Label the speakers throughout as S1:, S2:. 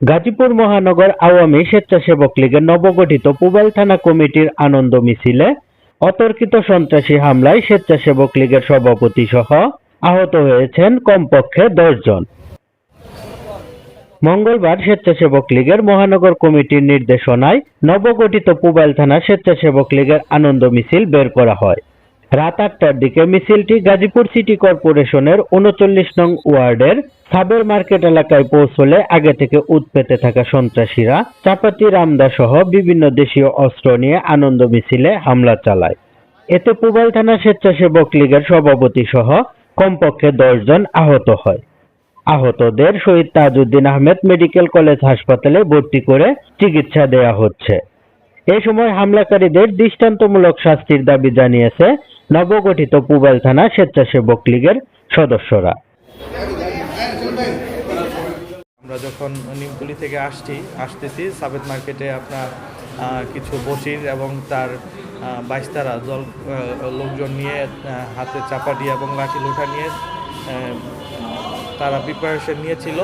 S1: গাজীপুর মহানগর আওয়ামী স্বেচ্ছাসেবক লীগের নবগঠিত পুবাইল থানা কমিটির আনন্দ মিছিলে অতর্কিত সন্ত্রাসী হামলায় স্বেচ্ছাসেবক লীগের সভাপতি সহ আহত হয়েছেন কমপক্ষে দশ জন মঙ্গলবার স্বেচ্ছাসেবক লীগের মহানগর কমিটির নির্দেশনায় নবগঠিত পুবাইল থানা স্বেচ্ছাসেবক লীগের আনন্দ মিছিল বের করা হয়। রাত আটটার দিকে মিছিলটি গাজীপুর সিটি কর্পোরেশনের উনচল্লিশ নং ওয়ার্ডের সাবের মার্কেট এলাকায় পৌঁছলে আগে থেকে উৎপেতে থাকা সন্ত্রাসীরা চাপাতি, রামদা সহ বিভিন্ন দেশীয় অস্ত্র নিয়ে আনন্দ মিছিলে হামলা চালায়। এতে পুবাইল থানা স্বেচ্ছাসেবক লীগের সভাপতি সহ কমপক্ষে দশ জন আহত হয়। আহতদের শহীদ তাজউদ্দিন আহমেদ মেডিকেল কলেজ হাসপাতালে ভর্তি করে চিকিৎসা দেয়া হচ্ছে। এ সময় হামলাকারীদের দৃষ্টান্তমূলক শাস্তির দাবি জানিয়েছে নবগঠিত পুবাইল থানা স্বেচ্ছাসেবক লীগের সদস্যরা।
S2: আমরা যখন নিমতলি থেকে আসছি আসতেছি সাবেদ মার্কেটে আপনার কিছু বসির এবং তার আহ, বাইশতারা জল লোকজন নিয়ে হাতে চাপাটি এবং লাঠি লোঠা নিয়ে তারা প্রিপারেশন নিয়েছিল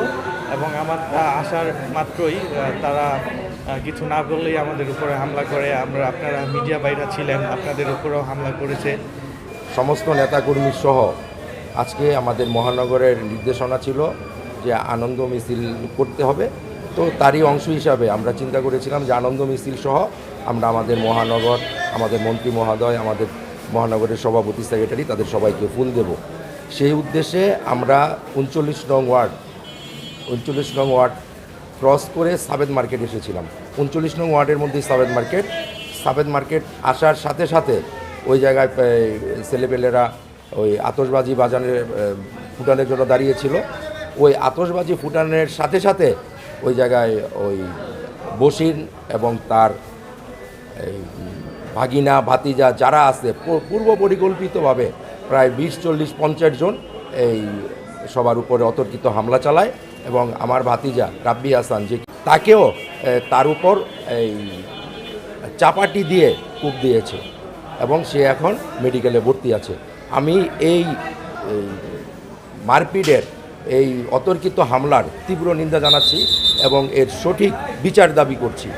S2: এবং আমার আসার মাত্রই তারা কিছু না বললেই আমাদের উপরে হামলা করে। আমরা, আপনারা মিডিয়া বাইরা ছিলেন, আপনাদের উপরেও হামলা করেছে।
S3: সমস্ত নেতাকর্মী সহ আজকে আমাদের মহানগরের নির্দেশনা ছিল যে আনন্দ মিছিল করতে হবে। তো তারই অংশ হিসাবে আমরা চিন্তা করেছিলাম যে আনন্দ মিছিল সহ আমরা আমাদের মহানগর, আমাদের মন্ত্রী মহোদয়, আমাদের মহানগরের সভাপতি, সেক্রেটারি তাদের সবাইকে ফুল দেব। সেই উদ্দেশ্যে আমরা উনচল্লিশ নং ওয়ার্ড, উনচল্লিশ নং ওয়ার্ড ক্রস করে সাবেদ মার্কেট এসেছিলাম। উনচল্লিশ নং ওয়ার্ডের মধ্যেই সাবেদ মার্কেট। সাবেদ মার্কেট আসার সাথে সাথে ওই জায়গায় ছেলেপেলেরা ওই আতশবাজি বাজানের ফুটানোর জন্য দাঁড়িয়েছিল। ওই আতশবাজি ফুটানের সাথে সাথে ওই জায়গায় ওই বসির এবং তার ভাগিনা, ভাতিজা যারা আছে পূর্ব পরিকল্পিতভাবে প্রায় বিশ, চল্লিশ, পঞ্চাশ জন এই সবার উপরে অতর্কিত হামলা চালায় এবং আমার ভাতিজা রাব্বি হাসান যে তাকেও তার উপর এই চাপাটি দিয়ে কূপ দিয়েছে এবং সে এখন মেডিকেলে ভর্তি আছে। আমি এই মারপিটের এই অতর্কিত হামলার তীব্র নিন্দা জানাচ্ছি এবং এর সঠিক বিচার দাবি করছি।